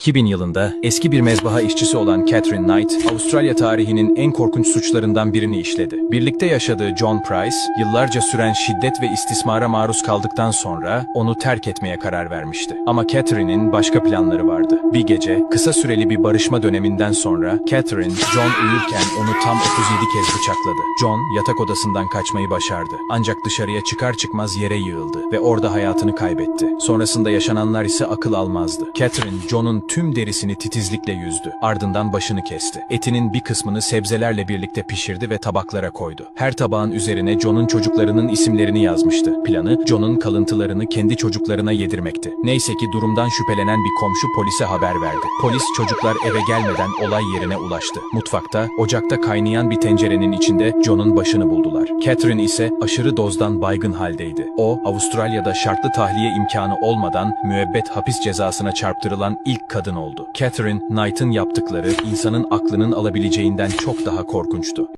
2000 yılında eski bir mezbaha işçisi olan Catherine Knight, Avustralya tarihinin en korkunç suçlarından birini işledi. Birlikte yaşadığı John Price, yıllarca süren şiddet ve istismara maruz kaldıktan sonra onu terk etmeye karar vermişti. Ama Catherine'in başka planları vardı. Bir gece, kısa süreli bir barışma döneminden sonra Catherine, John uyurken onu tam 37 kez bıçakladı. John, yatak odasından kaçmayı başardı. Ancak dışarıya çıkar çıkmaz yere yığıldı ve orada hayatını kaybetti. Sonrasında yaşananlar ise akıl almazdı. Catherine, John'un tüm derisini titizlikle yüzdü. Ardından başını kesti. Etinin bir kısmını sebzelerle birlikte pişirdi ve tabaklara koydu. Her tabağın üzerine John'un çocuklarının isimlerini yazmıştı. Planı, John'un kalıntılarını kendi çocuklarına yedirmekti. Neyse ki durumdan şüphelenen bir komşu polise haber verdi. Polis çocuklar eve gelmeden olay yerine ulaştı. Mutfakta, ocakta kaynayan bir tencerenin içinde John'un başını buldular. Catherine ise aşırı dozdan baygın haldeydi. O, Avustralya'da şartlı tahliye imkanı olmadan müebbet hapis cezasına çarptırılan ilk kadın oldu. Catherine, Knight'ın yaptıkları insanın aklının alabileceğinden çok daha korkunçtu.